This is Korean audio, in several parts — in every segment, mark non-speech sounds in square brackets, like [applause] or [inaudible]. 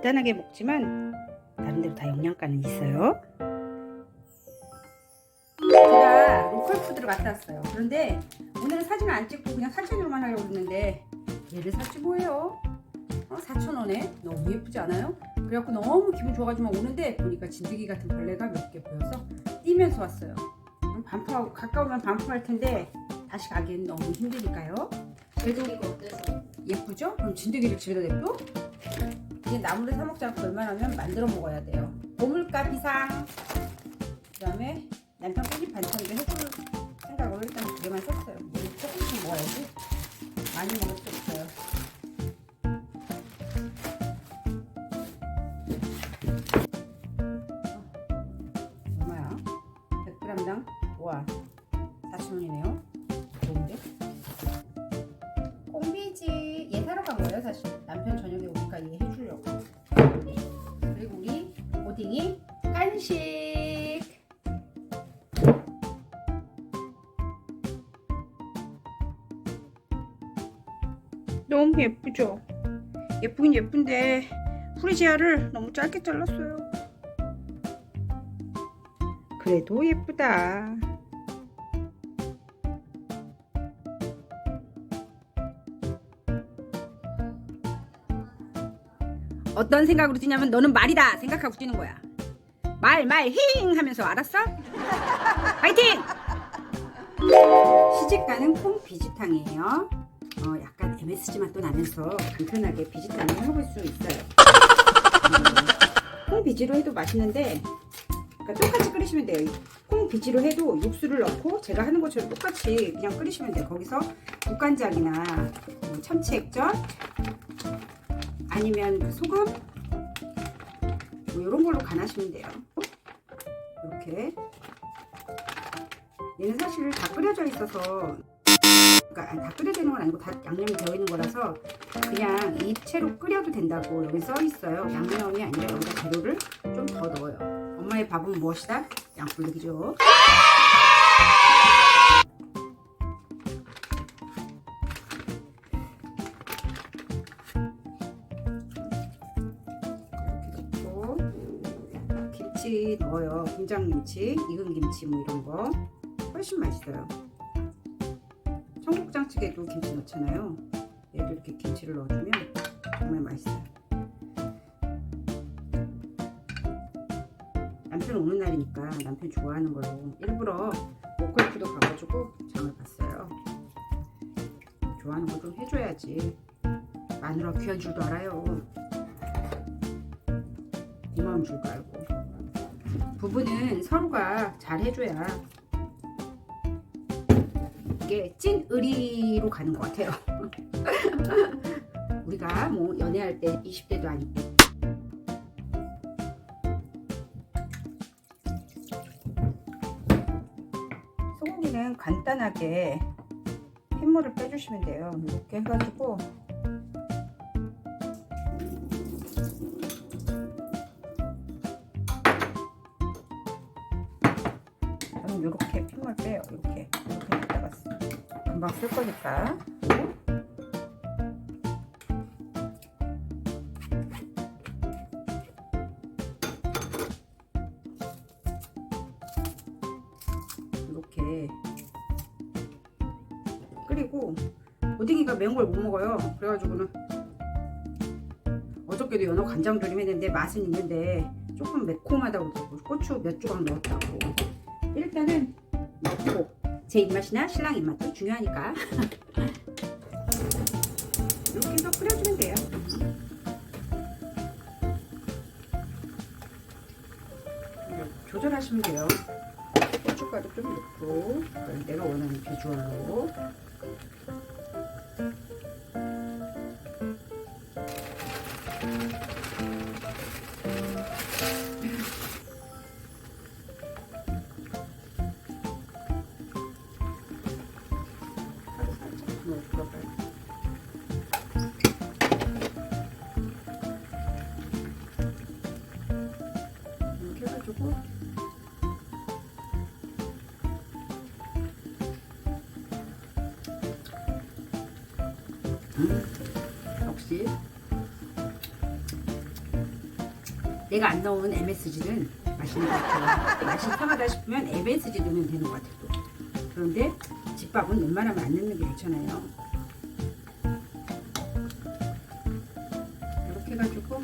간단하게 먹지만 나름대로 다 영양가는 있어요. 제가 로컬 푸드를 갔다 왔어요. 그런데 오늘은 사진을 안 찍고 그냥 사진으로만 하려고 했는데 얘를 샀지 뭐예요? 어, 4,000원에 너무 예쁘지 않아요? 그래갖고 너무 기분 좋아가지고 오는데 보니까 진드기 같은 벌레가 몇 개 보여서 뛰면서 왔어요. 음, 반품하고 가까우면 반품할 텐데 다시 가기엔 너무 힘드니까요. 그래도 이거 어때서? 예쁘죠? 그럼 진드기를 집에다 냅둬? 이게 나물에 사 먹지 않고 웬만하면 만들어 먹어야 돼요. 고물가 비상. 그 다음에 남편 깻잎 반찬도 해줄 생각으로 일단 두 개만 샀어요. 우리 조금씩 먹어야지. 많이 먹을 수 없어요. 어, 얼마야? 100g당? 와, 4,000원이네요. 좋은데? 꽁비지 얘 사러 간 거예요 사실 남편 저녁에 간식. 너무 예쁘죠? 예쁘긴 예쁜데 프리지아를 너무 짧게 잘랐어요. 그래도 예쁘다. 어떤 생각으로 뛰냐면 너는 말이다 생각하고 뛰는 거야. 말, 말, 힝 하면서 알았어? 파이팅! 시집 가는 콩 비지탕이에요. 어, 약간 MSG 맛도 나면서 간편하게 비지탕을 해먹을 수 있어요. 음, 콩 비지로 해도 맛있는데 그러니까 똑같이 끓이시면 돼요. 콩 비지로 해도 육수를 넣고 제가 하는 것처럼 똑같이 그냥 끓이시면 돼요. 거기서 국간장이나 뭐 참치액젓 아니면 그 소금 뭐 이런 걸로 간하시면 돼요. 이렇게 얘는 사실 다 끓여져 있어서 그러니까 다 끓여져 있는 건 아니고 다 양념이 되어 있는 거라서 그냥 이 채로 끓여도 된다고 여기 써 있어요. 양념이 아니라 여기다 재료를 좀 더 넣어요. 엄마의 밥은 무엇이다? 양불룩이죠. 김치 뭐 이런 거 훨씬 맛있어요. 청국장찌개도 김치 넣잖아요. 얘도 이렇게 김치를 넣어주면 정말 맛있어요. 남편 오는 날이니까 남편 좋아하는 걸로 일부러 로컬푸드 가가지고 장을 봤어요. 좋아하는 거 좀 해줘야지. 마누라 귀한 줄도 알아요. 고마운 줄도 알고. 부부는 서로가 잘 해줘야 이게 찐 의리로 가는 것 같아요. [laughs] 우리가 뭐 연애할 때 20대도 아니고 소고기는 간단하게 핏물을 빼주시면 돼요. 이렇게 해가지고 저는 이렇게 핏물 빼요. 이렇게 이렇게 했다가 금방 쓸 거니까. 이렇게 끓이고 오딩이가 매운 걸 못 먹어요. 그래가지고는 어저께도 연어 간장 조림 했는데 맛은 있는데 조금 매콤하다고 그러고 고추 몇 조각 넣었다고 일단은 넣고 제 입맛이나 신랑 입맛도 중요하니까 [laughs] 이렇게 해서 끓여주면 돼요. 조절하시면 돼요. 고춧가루 좀 넣고 내가 원하는 비주얼로 내가 안 넣은 MSG는 맛있는 것 같아요. 맛이 이상하다 싶으면 MSG 넣으면 되는 것 같아요. 또. 그런데 집밥은 웬만하면 안 넣는 게 좋잖아요. 이렇게 해가지고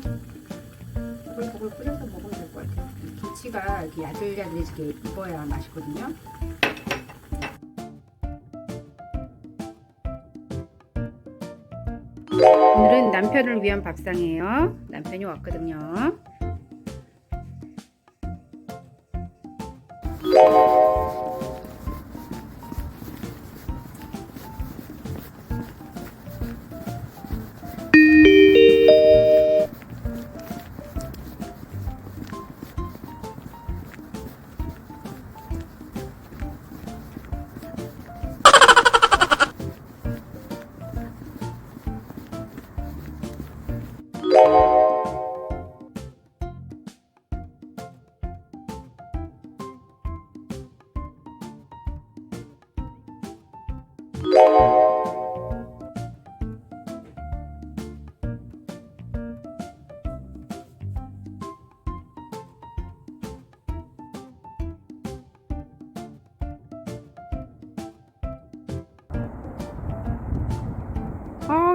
보글보글 끓여서 먹으면 될 것 같아요. 김치가 이렇게 야들야들해지게 익어야 맛있거든요. 오늘은 남편을 위한 밥상이에요. 남편이 왔거든요.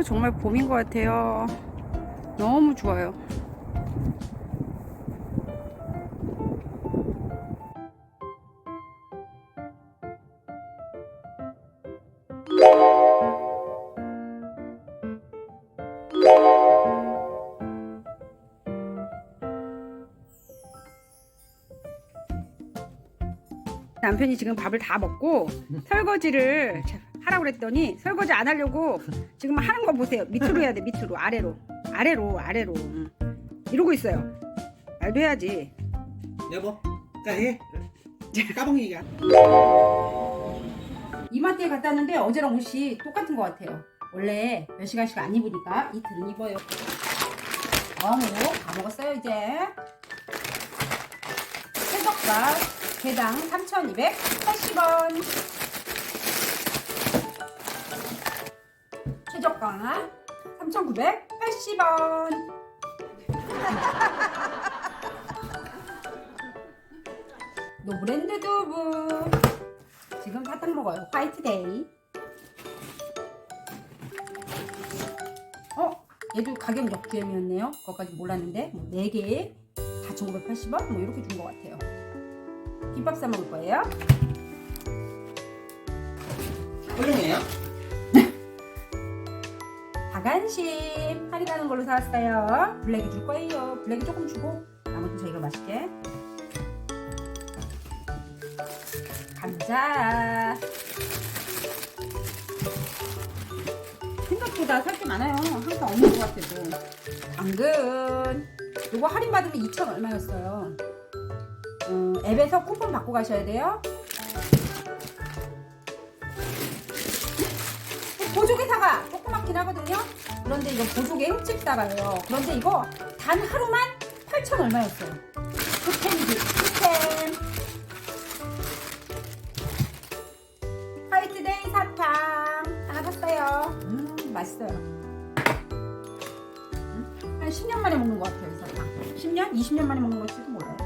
아 정말 봄인 것 같아요. 너무 좋아요. 남편이 지금 밥을 다 먹고 설거지를 하라고 그랬더니 설거지 안 하려고 지금 하는 거 보세요. 밑으로 해야 돼. 밑으로 아래로 아래로 아래로 응. 이러고 있어요. 말도 해야지. 여보, 까해. 까봉이가. 이마트에 갔다 왔는데 어제랑 옷이 똑같은 것 같아요. 원래 몇 시간씩 안 입으니까 이틀은 입어요. 어묵 다 먹었어요 이제. 새벽밥 개당 3,280원. 최저가 3,980원. 노브랜드 두부. 지금 사탕 먹어요. 화이트데이. 어? 얘도 가격 역주행이었네요. 그것까지 몰랐는데 뭐 4개에 4,980원? 뭐 이렇게 준 것 같아요. 김밥 싸 먹을 거예요. 훌륭해요? 박안심 할인하는 걸로 사왔어요. 블랙이 줄 거예요. 블랙이 조금 주고 나머지 저희가 맛있게. 감자. 생각보다 살 게 많아요. 항상 없는 것 같아도. 당근. 이거 할인 받으면 2천 얼마였어요. 음, 앱에서 쿠폰 받고 가셔야 돼요. 보조개 사과 조그맣긴 하거든요. 그런데 이거 보조개 흠집 따가요. 그런데 이거 단 하루만 8천 얼마였어요. 흑템이지, 흑템. 화이트데이 사탕 하나 샀어요. 음, 맛있어요. 음, 한 10년 만에 먹는 것 같아요, 이 사탕. 10년? 20년 만에 먹는 걸지도 몰라요.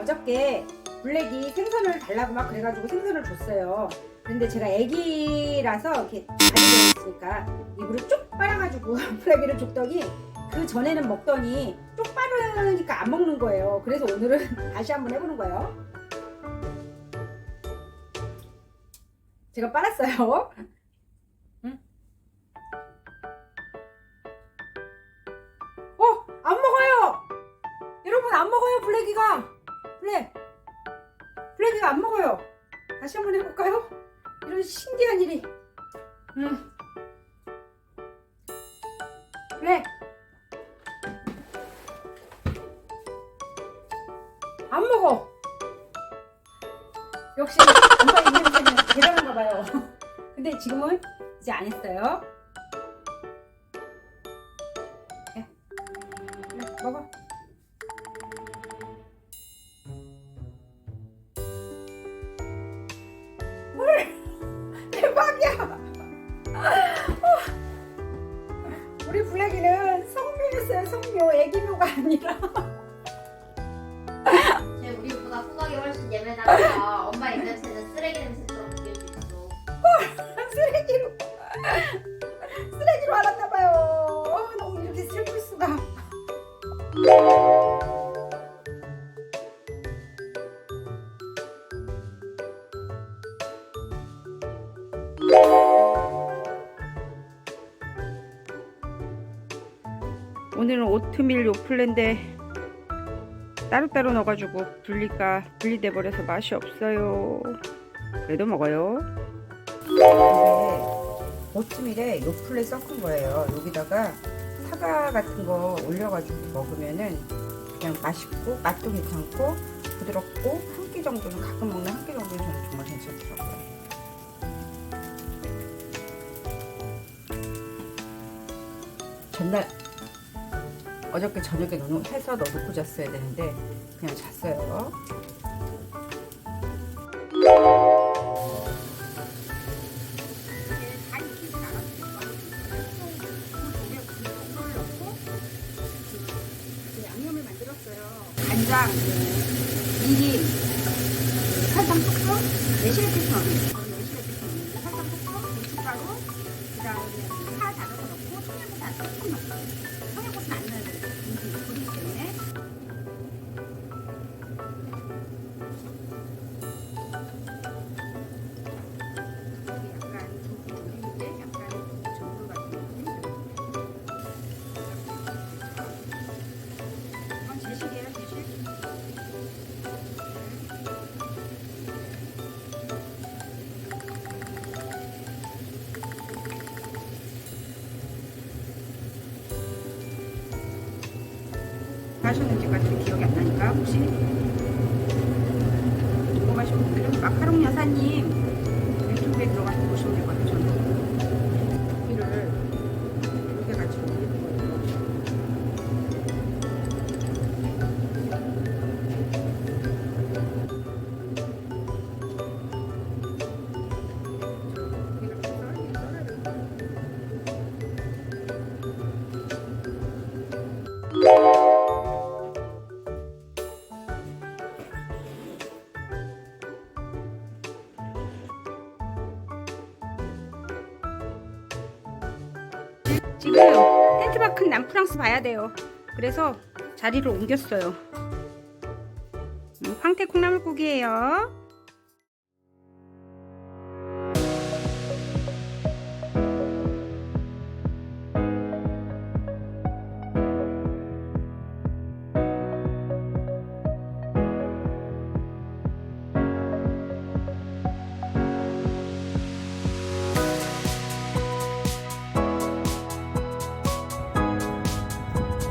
어저께 블랙이 생선을 달라고 막 그래가지고 생선을 줬어요. 근데 제가 애기라서 이렇게 되어 있으니까 입으로 쭉 빨아가지고 [laughs] 블랙이를 줬더니 그 전에는 먹더니 쭉 빨으니까 안 먹는 거예요. 그래서 오늘은 [laughs] 다시 한번 해보는 거예요. 제가 빨았어요. [laughs] 응? 어, 안 먹어요. 여러분 안 먹어요 블랙이가. 블랙. 블랙이가 안 먹어요. 다시 한번 해볼까요? 이런 신기한 일이. 음. 블랙. 안 먹어. 역시 엄마 입냄새는 대단한가 봐요. [laughs] 근데 지금은 이제 안 했어요. 야, 그래, 먹어. 성묘였어요 성묘 애기묘가 아니라. 쟤 우리보다 후각이 훨씬 예민하니까 엄마 입냄 새는 쓰레기 냄새처럼 느낄 수 있어. 쓰레기로. 쓰레기로 알았나 봐요. 어, 너무 이렇게 슬플 수가 오늘은 오트밀 요플레인데 따로따로 넣어가지고 분리가 분리돼 버려서 맛이 없어요. 그래도 먹어요. 오트밀에 요플레 섞은 거예요. 여기다가 사과 같은 거 올려가지고 먹으면은 그냥 맛있고 맛도 괜찮고 부드럽고 한 끼 정도는 가끔 먹는 한 끼 정도는 저는 정말 괜찮더라고요. 전날 어저께 저녁에 넣어 해서 넣어놓고 잤어야 되는데 그냥 잤어요. 간장, 미림, 설탕 톡톡, 매실액 넣는 매실액 넣는 설탕 톡톡, 고춧가루, 그 다음에 파 다져서 넣고 청양고추 안 조금 넣고 하셨는지까지 기억이 안 나니까 혹시 궁금하신 분들은 마카롱 여사님 프랑스 봐야 돼요. 그래서 자리를 옮겼어요. 음, 황태 콩나물국이에요.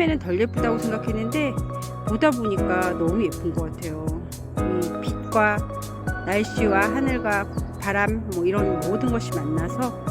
처음에는 덜 예쁘다고 생각했는데 보다 보니까 너무 예쁜 것 같아요. 이 빛과 날씨와 하늘과 바람 뭐 이런 모든 것이 만나서